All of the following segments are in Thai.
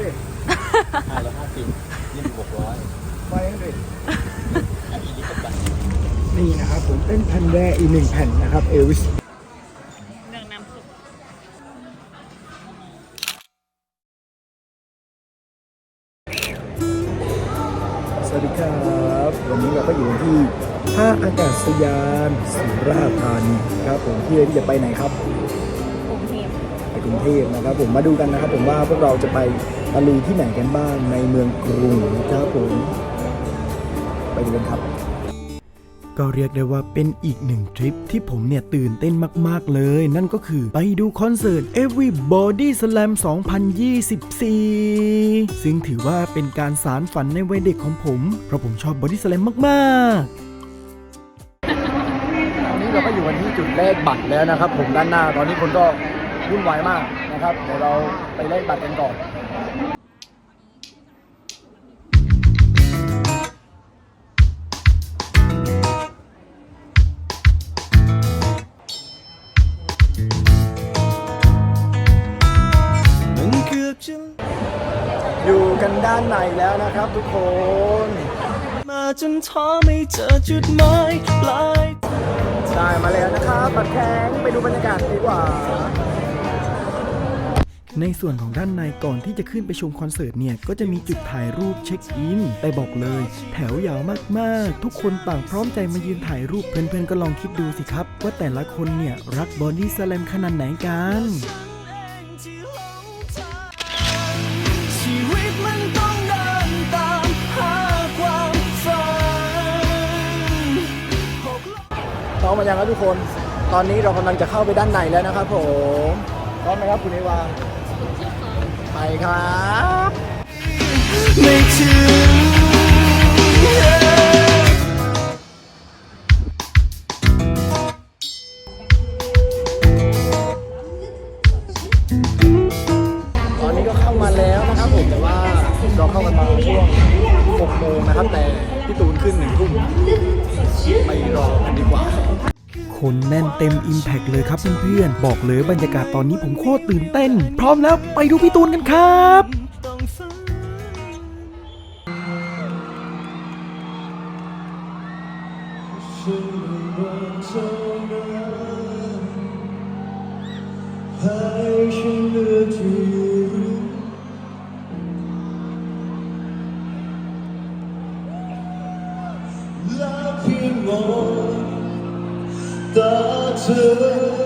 ดิห้าร้อยห้าสิบยี่สิบหกร้อยไปกันดิอันนี้ลิขสิทธิ์นี่นะครับผมเป็นแผ่นแรกอีกหนึ่งแผ่นนะครับเอลวิส เทพนะครับผมมาดูกันนะครับผมว่าพวกเราจะไปตะลุยที่ไหนกันบ้างในเมืองกรุงนะครับผมไปดูกันครับ ก็เรียกได้ว่าเป็นอีกหนึ่งทริปที่ผมเนี่ยตื่นเต้นมาก ๆ เลย นั่นก็คือไปดูคอนเสิร์ต Everybody Slam 2024 ซึ่งถือว่าเป็นการสารฝันในวัยเด็กของผม เพราะผมชอบ Body Slam มากๆตอนนี้เราก็อยู่กันที่จุดแลกบัตรแล้วนะครับผมด้านหน้าตอนนี้คนก็ วุ่นวายมากนะครับเดี๋ยวเราไปแลกบัตรกันก่อนอยู่กันด้านในแล้วนะครับทุกคน มาจนท้อไม่เจอจุดหมายปลายได้มาแล้วนะครับบัตรแข็งไปดูบรรยากาศดีกว่า ในส่วนของด้านในก่อนที่จะขึ้นไปชมคอนเสิร์ตเนี่ย ก็จะมีจุดถ่ายรูปเช็คอิน แต่บอกเลย แถวยาวมากๆ ทุกคนต่างพร้อมใจมายืนถ่ายรูปเพื่อนๆก็ลองคิดดูสิครับ ว่าแต่ละคนเนี่ย รักบอดี้สแลมขนาดไหนกันชีวิตมันต้องเดินตามหาความฝันพร้อมมายังครับทุกคน ตอนนี้เรากำลังจะเข้าไปด้านในแล้วนะครับผมพร้อมไหมครับคุณเอวา ไปครับไม่ถึงตอนนี้ก็เข้ามาแล้วนะครับผมแต่ว่าเราเข้ากันมาช่วง6โมงนะครับ แต่พี่ตูนขึ้นหนึ่งทุ่มไปรอกันดีกว่า คนแน่นเต็ม Impact เลยครับเพื่อนๆ บอกเลยบรรยากาศตอนนี้ผมโคตรตื่นเต้น พร้อมแล้วไปดูพี่ตูนกันครับต้องฝั นต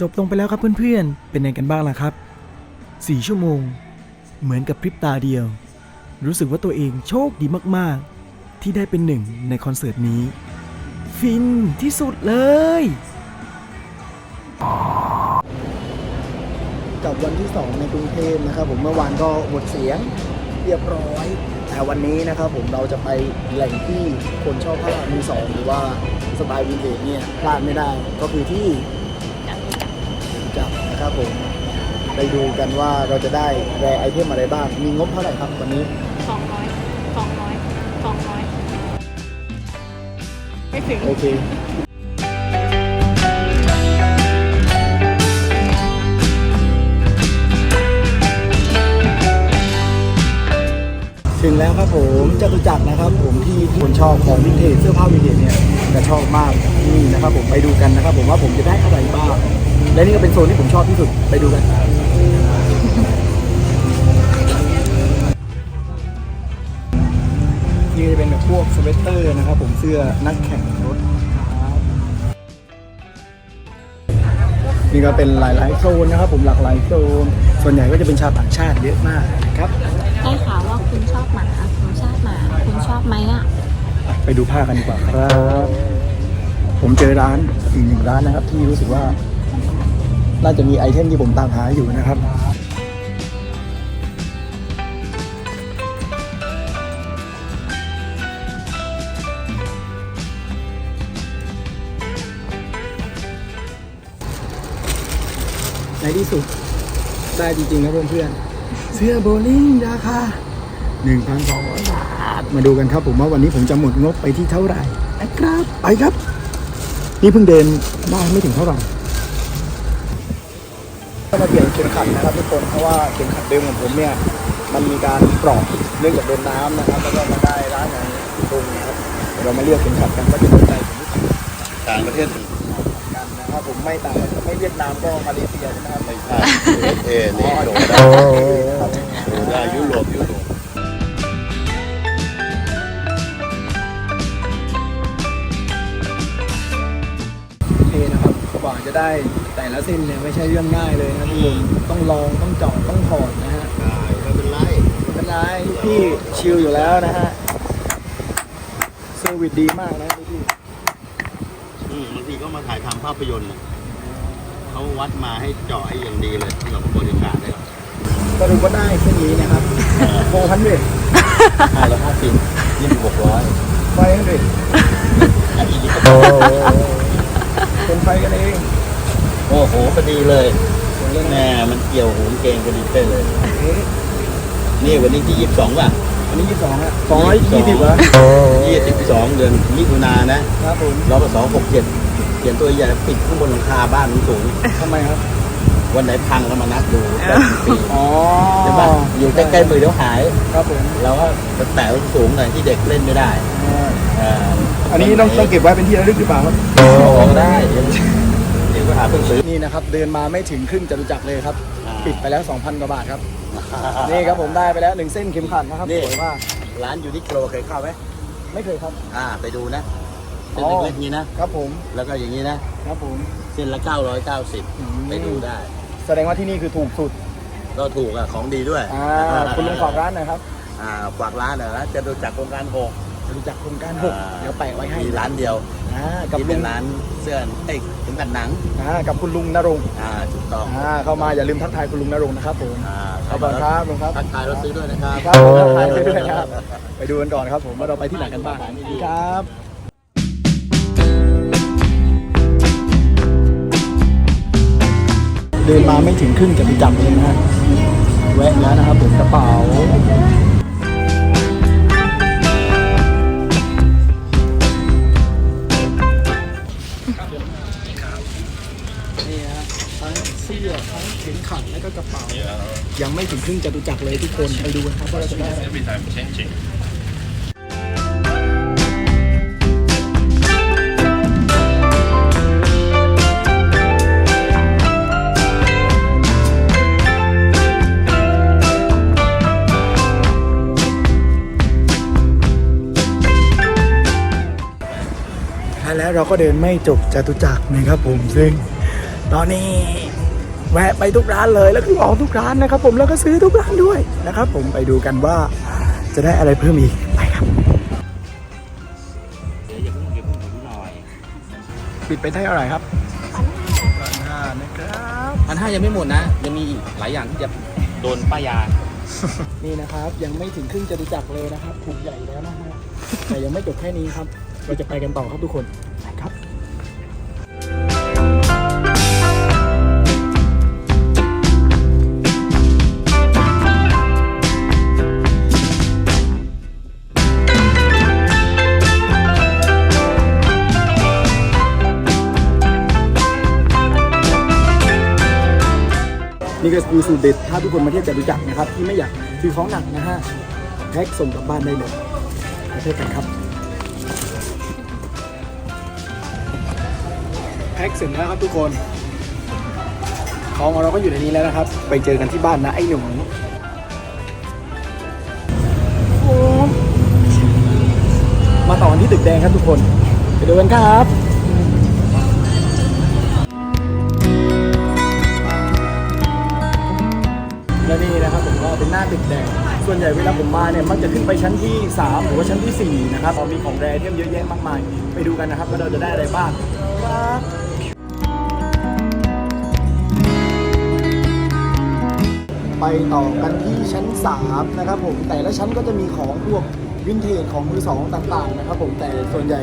จบลงไปแล้วครับเพื่อนๆ เป็นไงกันบ้างล่ะครับ 4 ชั่วโมง เหมือนกับพริบตาเดียว รู้สึกว่าตัวเองโชคดีมากๆ ที่ได้เป็นหนึ่งในคอนเสิร์ตนี้ ฟินที่สุดเลยกับวันที่ 2 ในกรุงเทพนะครับผมเมื่อวานก็หมดเสียงเรียบร้อย แต่วันนี้นะครับผมเราจะไปแหล่งที่คนชอบผ้ามือสองหรือว่าสไตล์วินเทจเนี่ยพลาดไม่ได้ก็คือที่ ครับผมไปดูกันว่าเราจะได้แรไอเทมอะไรบ้าง มีงบเท่าไหร่ครับวันนี้ สองร้อยสองร้อยสองร้อยไม่ถึง โอเค ถึงแล้วครับผมจตุจักรนะครับ ผมที่คนชอบของวินเทจเสื้อผ้าวินเทจเนี่ยจะชอบมากนี่นะครับผมไปดูกันนะครับ ผมว่าผมจะได้อะไรบ้าง และนี่ก็เป็นโซนที่ผมชอบที่สุดไปดูกันนี่จะเป็นแบบพวกสเวตเตอร์นะครับ ผมเสื้อนักแข่งรถครับนี่ก็เป็นหลายๆโซนนะครับ ผมหลากหลายโซน ส่วนใหญ่ก็จะเป็นชาวต่างชาติเยอะมากนะครับได้ข่าวว่าคุณชอบหมาคุณชอบหมา คุณชอบไหมอะ ไปดูผ้ากันดีกว่าครับ ผมเจอร้านอีกหนึ่งร้านนะครับ ที่รู้สึกว่า น่าจะมีไอเทมที่ผมตามหาอยู่นะครับในที่สุดได้จริงๆครับเพื่อนๆเสื้อโบลิ่งราคา1,200 บาท มาดูกันครับผมว่าวันนี้ผมจะหมดงบไปที่เท่าไหร่นะครับ ไปครับ นี่เพิ่งเดินได้ไม่ถึงเท่าไหร่ ก็มาเปลี่ยนเข็มขัดนะครับทุกคนเพราะว่าเข็มขัดเดิมของผมเนี่ยมันมีการปลอกเนื่องจากโดนน้ำนะครับ แล้วก็มาได้ร้านไหนตรงนะครับเดี๋ยวเรามาเลือกเข็มขัดกันว่าจะโดนใจผมหรือเปล่าต่างประเทศกันนะครับผมไม่ต่างไม่เวียดนามก็มาเลเซียใช่ไหมครับไม่ใช่เอนี่โดดได้โดดได้ยุโรปยุโรป จะได้แต่ละเส้นเนี่ยไม่ใช่เรื่องง่ายเลยนะทุกคนต้องลองต้องเจาะต้องถอดนะฮะได้ไม่เป็นไรไม่เป็นไรพี่ชิลอยู่แล้วนะฮะเซอร์วิสดีมากนะพี่อืมบางทีก็มาถ่ายทำภาพยนตร์น่ะเขาวัดมาให้เจาะให้อย่างดีเลยสำหรับบริการได้หรอสรุปว่าได้เส้นนี้นะครับโฟพันเดห้าร้อยห้าสิบยี่สิบหกร้อยไฟพันเดอันนี้ก็ คนไฟกันเองโอ้โหพอดีเลยส่วนเรื่องแม่มันเกี่ยวหูกางเกงพอดีเป๊ะเลยเอ๊ะนี่วันนี้ที่ยี่สิบสองป่ะอันนี้ยี่สิบสองฮะสองร้อยยี่สิบเหรอยี่สิบสองเดือนมิถุนายนนะครับผมรอบสองหกเจ็ดเขียนตัวใหญ่ปิดข้างบนหลังคาบ้านมันสูงทำไมครับ วันไหนพังก็มานับดูแต่ปีอ๋อใช่ป่ะอยู่ใกล้ๆมือเดี๋ยวหาย ครับผมเราก็จะแตะสูงหน่อยที่เด็กเล่นไม่ได้อ่าอ่า อันนี้ต้องต้องเก็บไว้เป็นที่ระลึกหรือเปล่าครับเอาออกได้เดี๋ยวเดี๋ยวก็หาเพิ่งซื้อนี่นะครับเดินมาไม่ถึงครึ่งจตุจักรเลยครับอ่าปิดไปแล้ว 2,000 กว่าบาทครับ นี่ครับผมได้ไปแล้วหนึ่งเส้นเข็มขัดนะครับนี่สวยมากร้านยูนิโคลเคยเข้าไหมไม่เคยครับ อ่าไปดูนะเส้นอ๋อเล็กๆนี้นะครับผมแล้วก็อย่างนี้นะครับผมเส้นละ 990 ไปดูได้ แสดงว่าที่นี่คือถูกสุด ก็ถูกอะของดีด้วยอ่าคุณลุงฝากร้านหน่อยครับอ่าฝากร้านเหรอนะจะดูจากโครงการหก จตุจักรโครงการหกเดี๋ยวแปะไว้ให้มีร้านเดียวอ่ากับที่ลุเป็นงร้านเสื้อเอ้ยถึงกันหนังอ่ากับคุณลุงนรงค์อ่าถูกต้องอ่าเข้ามาอย่าลืมทักทายคุณลุงนรงค์นะครับผมอ่าขอบคุณครับลุงครับทักทายเราซื้อด้วยนะครับ ครับผมทักทายไปด้วยนะครับไปดูกันก่อนครับผมว่าเราไปที่ไหนกันบ้างครับ เดินมาไม่ถึงครึ่งจะไปจับเลยนะฮะแวะแล้วนะครับผมกระเป๋า กระเป๋า ยังไม่ถึงครึ่งจตุจักรเลยทุกคนไปดูกันครับว่าเราจะได้อะไรและแล้วเราก็เดินไม่จบจตุจักรนะครับผมซึ่ง ตอนนี้ แวะไปทุกร้านเลยแล้วก็ลองทุกร้านนะครับ ผมแล้วก็ซื้อทุกร้านด้วยนะครับ ผมไปดูกันว่าจะได้อะไรเพิ่มอีกไปครับเดี๋ยวอย่าเพิ่งอย่าเพิ่งผมหน่อยปิดไปได้เท่าไหร่ครับพันห้านะครับพันห้ายังไม่หมดนะ ยังมีอีกหลายอย่างที่จะโดนป้ายยานี่นะครับ ยังไม่ถึงครึ่งจตุจักรเลยนะครับถูกใหญ่แล้วนะฮะแต่ยังไม่จบแค่นี้ครับ เราจะไปกันต่อครับทุกคน ไปครับนี่ก็คือสูตรเด็ดถ้าทุกคนมาเที่ยวจตุจักรนะครับ ที่ไม่อยากซื้อของหนักนะฮะแพ็คส่งกลับบ้านได้เลยไปเที่ยวกันครับแพ็คเสร็จแล้วครับทุกคนของของเราก็อยู่ในนี้แล้วนะครับ ไปเจอกันที่บ้านนะไอ้หนุ่มมาต่อกันที่ตึกแดงครับทุกคน ไปดูกันครับ เป็นหน้าตึกแดง ส่วนใหญ่เวลาผมมาเนี่ยมักจะขึ้นไปชั้นที่ 3 หรือว่าชั้นที่ 4 นะครับมีของแรเทียมเยอะแยะมากมาย ไปดูกันนะครับว่าเราจะได้อะไรบ้างไปต่อกันที่ชั้น 3 นะครับผมแต่ละชั้นก็จะมีของพวกวินเทจของมือสองต่างๆนะครับผมแต่ส่วนใหญ่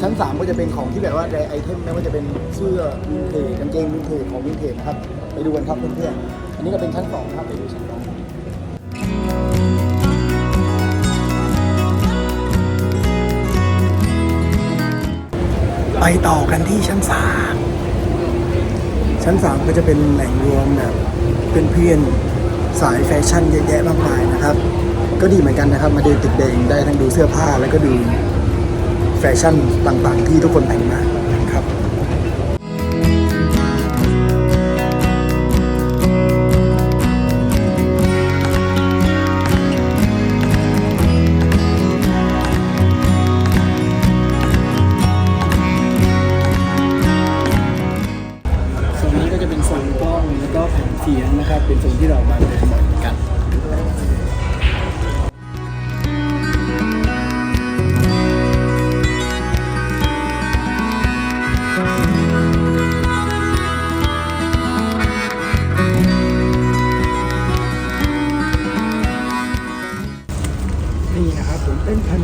ชั้น 3 ก็จะเป็นของที่แบบว่าแรไอเทมไม่ว่าจะเป็นเสื้อวินเทจกางเกงวินเทจของวินเทจนะครับไปดูกันครับเพื่อนๆอันนี้ก็เป็นชั้น2ครับไปดูชั้น ไปต่อกันที่ชั้น3ชั้น3ก็จะเป็นแหล่งรวมแบบเป็นเพื่อนสายแฟชั่นเยอะแยะมากมายนะครับ ก็ดีเหมือนกันนะครับ มาเดินตึกแดงได้ทั้งดูเสื้อผ้าแล้วก็ดูแฟชั่นต่างๆ ที่ทุกคนแต่งมา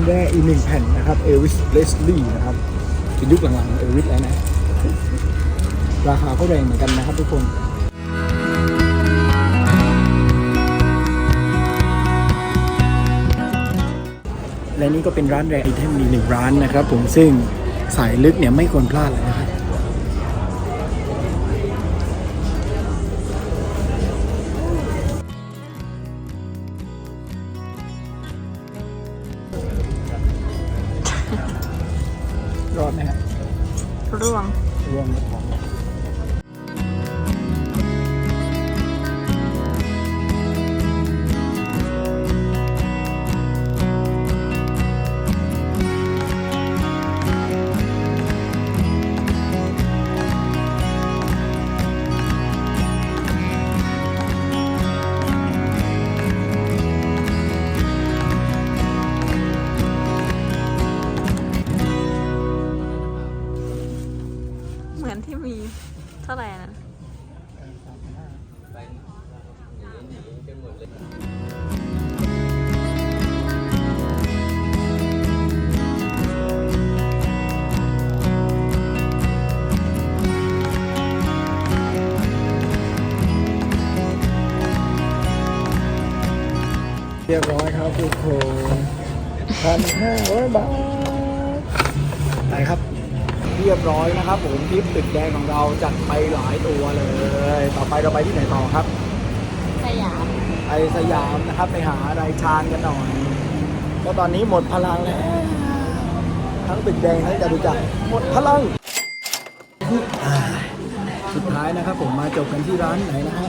แร่อีกหนึ่งแผ่นนะครับเอวิสเลสลี่นะครับเป็นยุคหลังๆเอวิสแล้วนะ ราคาก็แรงเหมือนกันนะครับทุกคนและนี่ก็เป็นร้านแรกไอเทมมีหนึ่งร้านนะครับผมซึ่งสายลึกเนี่ยไม่ควรพลาดเลยนะครับ ร่วง ท่าไหร่นะเรียบร้อยครับทุกคนพันห้าร้อยบาทไปครับ เรียบร้อยนะครับผมทริปตึกแดงของเราจัดไปหลายตัวเลย ต่อไปเราไปที่ไหนต่อครับ สยาม ไปสยามนะครับไปหาอะไรทานกันหน่อยเพราะตอนนี้หมดพลังแล้วทั้งตึกแดงทั้งจตุจักรหมดพลัง สุดท้ายนะครับผมมาจบกันที่ร้านไหนนะฮะ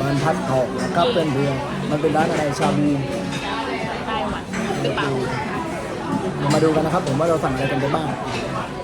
บ้านพัดทองนะครับเพื่อนเพื่อมันเป็นร้านอะไรชาบูไต้หวันหรือเปล่า เดี๋ยวมาดูกันนะครับผมว่าเราสั่งอะไรกันไปบ้างสั่ง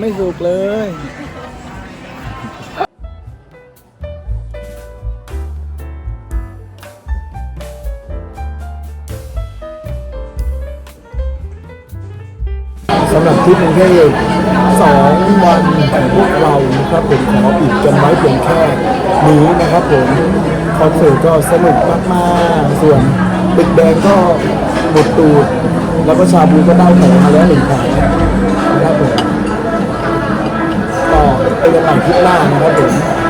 ไม่สุกเลย สำหรับทริปกรุงเทพสองวันของพวกเรานะครับผมขอปิดกันไว้เพียงแค่นี้นะครับผมคอนเสิร์ตก็สนุกมากๆ ส่วนตึกแดงก็หมดตูด แล้วก็ชาบูก็ได้แผลมาแล้วหนึ่งแผล กันใหม่คลิปหน้านะครับผม